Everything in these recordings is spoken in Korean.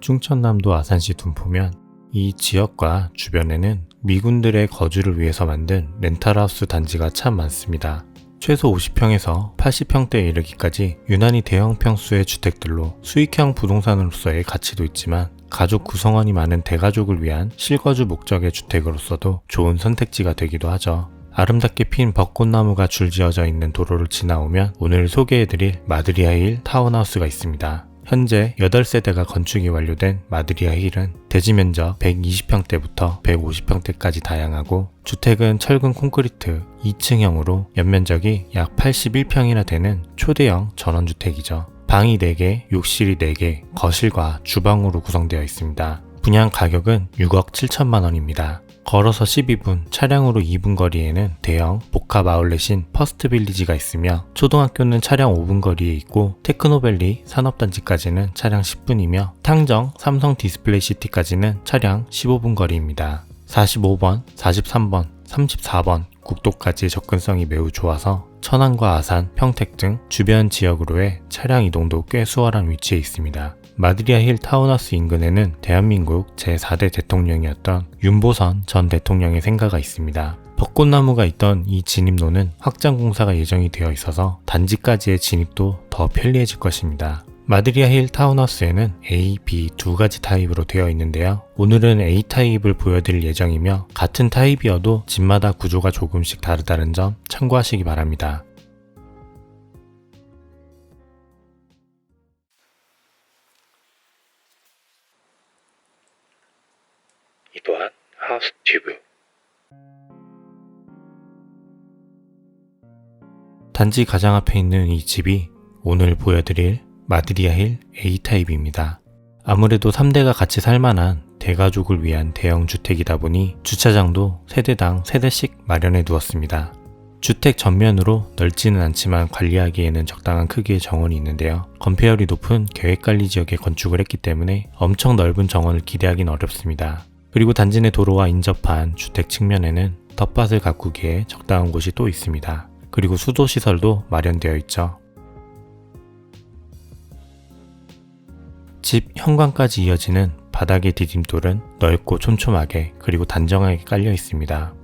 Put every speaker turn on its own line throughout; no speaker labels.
충청남도 아산시 둔포면 이 지역과 주변에는 미군들의 거주를 위해서 만든 렌탈하우스 단지가 참 많습니다. 최소 50평에서 80평대에 이르기까지 유난히 대형 평수의 주택들로 수익형 부동산으로서의 가치도 있지만 가족 구성원이 많은 대가족을 위한 실거주 목적의 주택으로서도 좋은 선택지가 되기도 하죠. 아름답게 핀 벚꽃나무가 줄지어져 있는 도로를 지나오면 오늘 소개해드릴 마드리아힐 타운하우스가 있습니다. 현재 8세대가 건축이 완료된 마드리아 힐은 대지 면적 120평대부터 150평대까지 다양하고 주택은 철근 콘크리트 2층형으로 연면적이 약 81평이나 되는 초대형 전원주택이죠. 방이 4개, 욕실이 4개, 거실과 주방으로 구성되어 있습니다. 분양 가격은 6억 7천만 원입니다. 걸어서 12분, 차량으로 2분 거리에는 대형 복합 아울렛인 퍼스트 빌리지가 있으며 초등학교는 차량 5분 거리에 있고 테크노밸리 산업단지까지는 차량 10분이며 탕정 삼성 디스플레이 시티까지는 차량 15분 거리입니다. 45번, 43번, 34번 국도까지 접근성이 매우 좋아서 천안과 아산, 평택 등 주변 지역으로의 차량 이동도 꽤 수월한 위치에 있습니다. 마드리아 힐 타운하우스 인근에는 대한민국 제4대 대통령이었던 윤보선 전 대통령의 생가가 있습니다. 벚꽃나무가 있던 이 진입로는 확장 공사가 예정이 되어 있어서 단지까지의 진입도 더 편리해질 것입니다. 마드리아 힐 타운하우스에는 A, B 두 가지 타입으로 되어 있는데요. 오늘은 A 타입을 보여드릴 예정이며 같은 타입이어도 집마다 구조가 조금씩 다르다는 점 참고하시기 바랍니다. 튜브 단지 가장 앞에 있는 이 집이 오늘 보여드릴 마드리아힐 A타입입니다. 아무래도 3대가 같이 살만한 대가족을 위한 대형 주택이다 보니 주차장도 세대당 세대씩 마련해 두었습니다. 주택 전면으로 넓지는 않지만 관리하기에는 적당한 크기의 정원이 있는데요. 건폐율이 높은 계획관리 지역에 건축을 했기 때문에 엄청 넓은 정원을 기대하기는 어렵습니다. 그리고 단지 내 도로와 인접한 주택 측면에는 텃밭을 가꾸기에 적당한 곳이 또 있습니다. 그리고 수도 시설도 마련되어 있죠. 집 현관까지 이어지는 바닥의 디딤돌은 넓고 촘촘하게 그리고 단정하게 깔려 있습니다.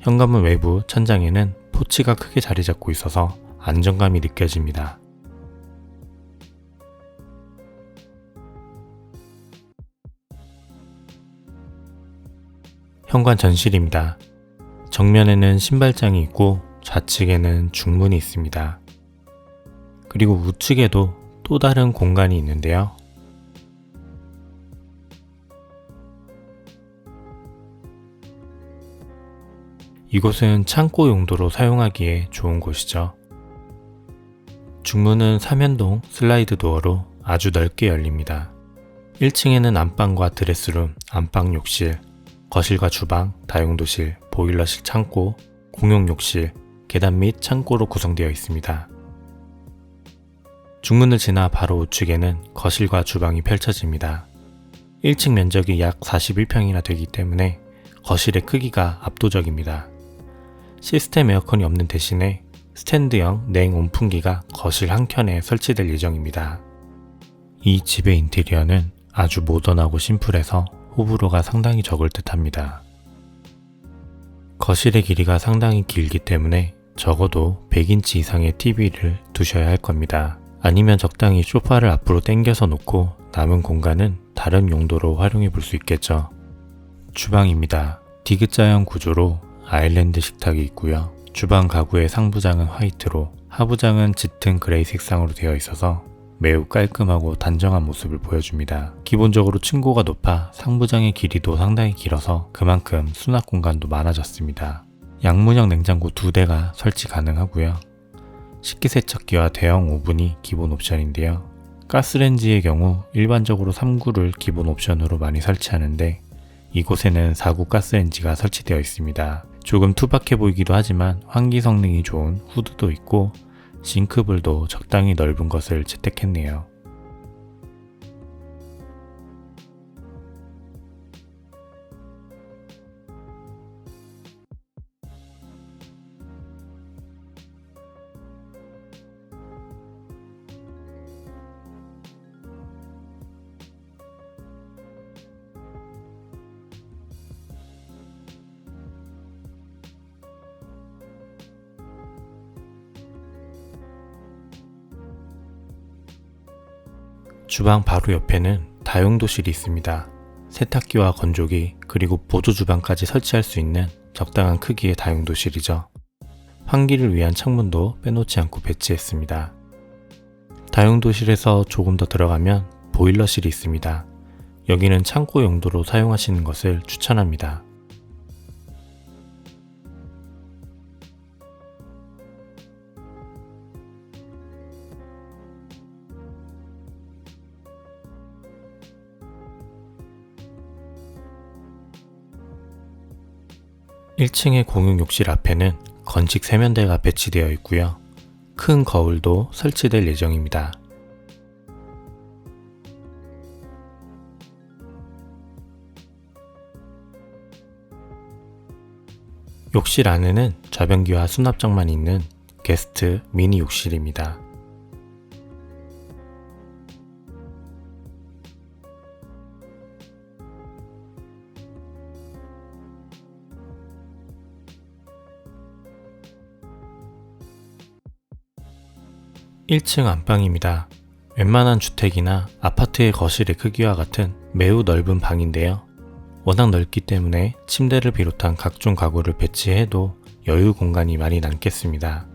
현관문 외부 천장에는 포치가 크게 자리 잡고 있어서 안정감이 느껴집니다. 현관 전실입니다. 정면에는 신발장이 있고 좌측에는 중문이 있습니다. 그리고 우측에도 또 다른 공간이 있는데요. 이곳은 창고 용도로 사용하기에 좋은 곳이죠. 중문은 사면동 슬라이드 도어로 아주 넓게 열립니다. 1층에는 안방과 드레스룸, 안방 욕실, 거실과 주방, 다용도실, 보일러식 창고, 공용 욕실, 계단 및 창고로 구성되어 있습니다. 중문을 지나 바로 우측에는 거실과 주방이 펼쳐집니다. 1층 면적이 약 41평이나 되기 때문에 거실의 크기가 압도적입니다. 시스템 에어컨이 없는 대신에 스탠드형 냉 온풍기가 거실 한켠에 설치될 예정입니다. 이 집의 인테리어는 아주 모던하고 심플해서 호불호가 상당히 적을 듯 합니다. 거실의 길이가 상당히 길기 때문에 적어도 100인치 이상의 TV를 두셔야 할 겁니다. 아니면 적당히 소파를 앞으로 당겨서 놓고 남은 공간은 다른 용도로 활용해 볼 수 있겠죠. 주방입니다. 디귿자형 구조로 아일랜드 식탁이 있고요. 주방 가구의 상부장은 화이트로 하부장은 짙은 그레이 색상으로 되어 있어서 매우 깔끔하고 단정한 모습을 보여줍니다. 기본적으로 층고가 높아 상부장의 길이도 상당히 길어서 그만큼 수납 공간도 많아졌습니다. 양문형 냉장고 두 대가 설치 가능하고요. 식기세척기와 대형 오븐이 기본 옵션인데요. 가스렌지의 경우 일반적으로 3구를 기본 옵션으로 많이 설치하는데 이곳에는 4구 가스렌지가 설치되어 있습니다. 조금 투박해 보이기도 하지만 환기 성능이 좋은 후드도 있고 싱크볼도 적당히 넓은 것을 채택했네요. 주방 바로 옆에는 다용도실이 있습니다. 세탁기와 건조기 그리고 보조 주방까지 설치할 수 있는 적당한 크기의 다용도실이죠. 환기를 위한 창문도 빼놓지 않고 배치했습니다. 다용도실에서 조금 더 들어가면 보일러실이 있습니다. 여기는 창고 용도로 사용하시는 것을 추천합니다. 1층의 공용 욕실 앞에는 건식 세면대가 배치되어 있고요. 큰 거울도 설치될 예정입니다. 욕실 안에는 좌변기와 수납장만 있는 게스트 미니 욕실입니다. 1층 안방입니다. 웬만한 주택이나 아파트의 거실의 크기와 같은 매우 넓은 방인데요. 워낙 넓기 때문에 침대를 비롯한 각종 가구를 배치해도 여유 공간이 많이 남겠습니다.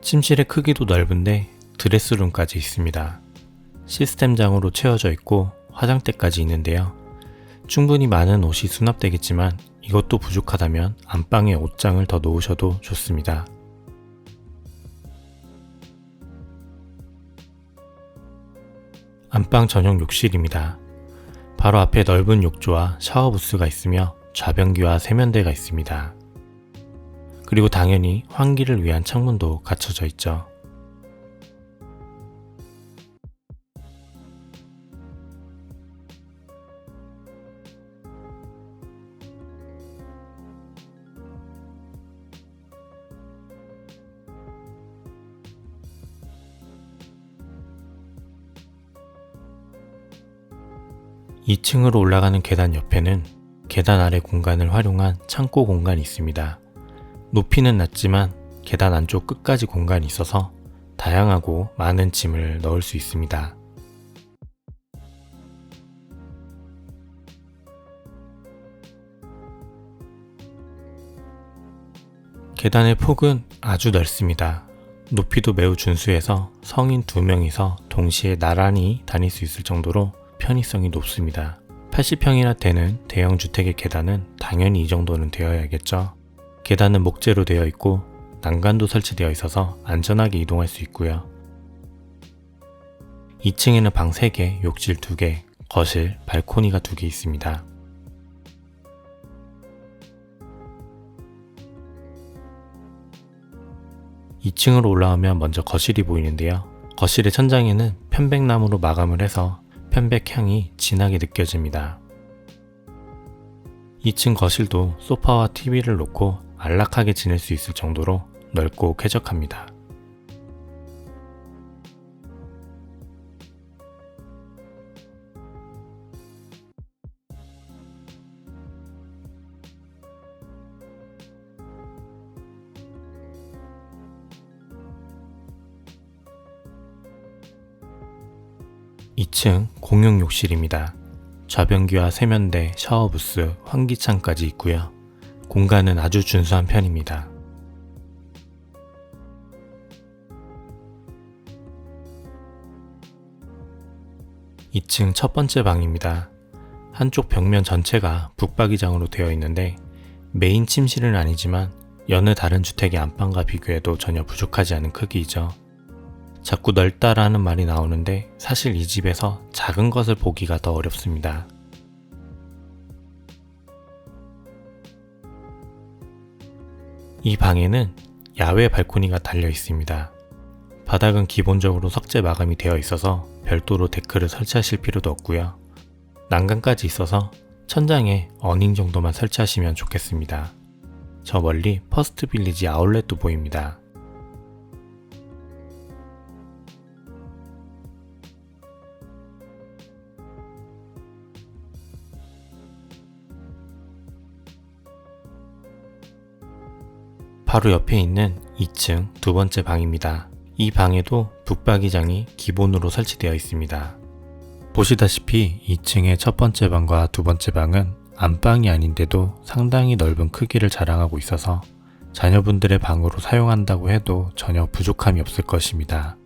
침실의 크기도 넓은데 드레스룸까지 있습니다. 시스템장으로 채워져 있고 화장대까지 있는데요. 충분히 많은 옷이 수납되겠지만 이것도 부족하다면 안방에 옷장을 더 놓으셔도 좋습니다. 안방 전용 욕실입니다. 바로 앞에 넓은 욕조와 샤워 부스가 있으며 좌변기와 세면대가 있습니다. 그리고 당연히 환기를 위한 창문도 갖춰져 있죠. 2층으로 올라가는 계단 옆에는 계단 아래 공간을 활용한 창고 공간이 있습니다. 높이는 낮지만 계단 안쪽 끝까지 공간이 있어서 다양하고 많은 짐을 넣을 수 있습니다. 계단의 폭은 아주 넓습니다. 높이도 매우 준수해서 성인 두 명이서 동시에 나란히 다닐 수 있을 정도로 편의성이 높습니다. 80평이나 되는 대형 주택의 계단은 당연히 이 정도는 되어야겠죠. 계단은 목재로 되어 있고 난간도 설치되어 있어서 안전하게 이동할 수 있고요. 2층에는 방 3개, 욕실 2개, 거실, 발코니가 2개 있습니다. (2층으로) 올라오면 먼저 거실이 보이는데요. 거실의 천장에는 편백나무로 마감을 해서 편백향이 진하게 느껴집니다. 2층 거실도 소파와 TV를 놓고 안락하게 지낼 수 있을 정도로 넓고 쾌적합니다. 2층 공용 욕실입니다. 좌변기와 세면대, 샤워부스, 환기창까지 있고요. 공간은 아주 준수한 편입니다. (2층) 첫 번째 방입니다. 한쪽 벽면 전체가 북박이장으로 되어 있는데 메인 침실은 아니지만 여느 다른 주택의 안방과 비교해도 전혀 부족하지 않은 크기이죠. 자꾸 넓다라는 말이 나오는데 사실 이 집에서 작은 것을 보기가 더 어렵습니다. 이 방에는 야외 발코니가 달려 있습니다. 바닥은 기본적으로 석재 마감이 되어 있어서 별도로 데크를 설치하실 필요도 없고요. 난간까지 있어서 천장에 어닝 정도만 설치하시면 좋겠습니다. 저 멀리 퍼스트 빌리지 아울렛도 보입니다. 바로 옆에 있는 2층 두 번째 방입니다. 이 방에도 북박이장이 기본으로 설치되어 있습니다. 보시다시피 2층의 첫 번째 방과 두 번째 방은 안방이 아닌데도 상당히 넓은 크기를 자랑하고 있어서 자녀분들의 방으로 사용한다고 해도 전혀 부족함이 없을 것입니다.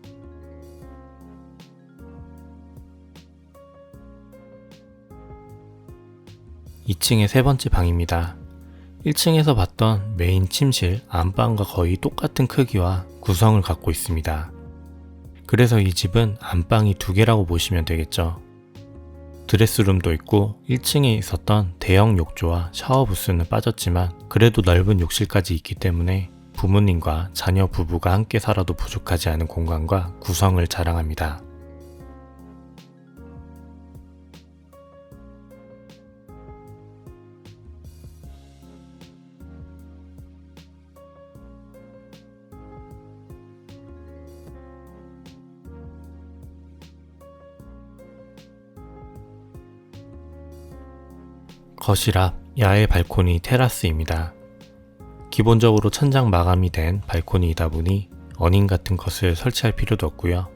2층의 세 번째 방입니다. 1층에서 봤던 메인 침실 안방과 거의 똑같은 크기와 구성을 갖고 있습니다. 그래서 이 집은 안방이 두 개라고 보시면 되겠죠. 드레스룸도 있고 1층에 있었던 대형 욕조와 샤워 부스는 빠졌지만 그래도 넓은 욕실까지 있기 때문에 부모님과 자녀 부부가 함께 살아도 부족하지 않은 공간과 구성을 자랑합니다. 거실 앞 야외 발코니 테라스입니다. 기본적으로 천장 마감이 된 발코니이다 보니 어닝 같은 것을 설치할 필요도 없고요.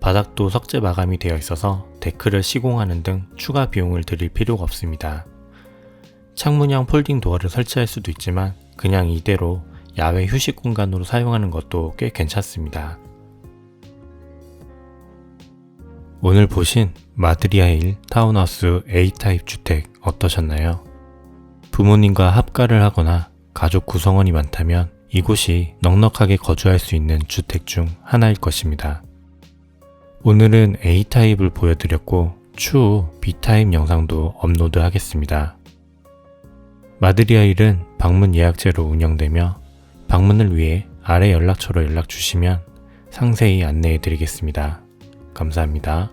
바닥도 석재 마감이 되어 있어서 데크를 시공하는 등 추가 비용을 들일 필요가 없습니다. 창문형 폴딩 도어를 설치할 수도 있지만 그냥 이대로 야외 휴식 공간으로 사용하는 것도 꽤 괜찮습니다. 오늘 보신 마드리아일 타운하우스 A타입 주택 어떠셨나요? 부모님과 합가를 하거나 가족 구성원이 많다면 이곳이 넉넉하게 거주할 수 있는 주택 중 하나일 것입니다. 오늘은 A타입을 보여드렸고 추후 B타입 영상도 업로드 하겠습니다. 마드리아일은 방문 예약제로 운영되며 방문을 위해 아래 연락처로 연락 주시면 상세히 안내해 드리겠습니다. 감사합니다.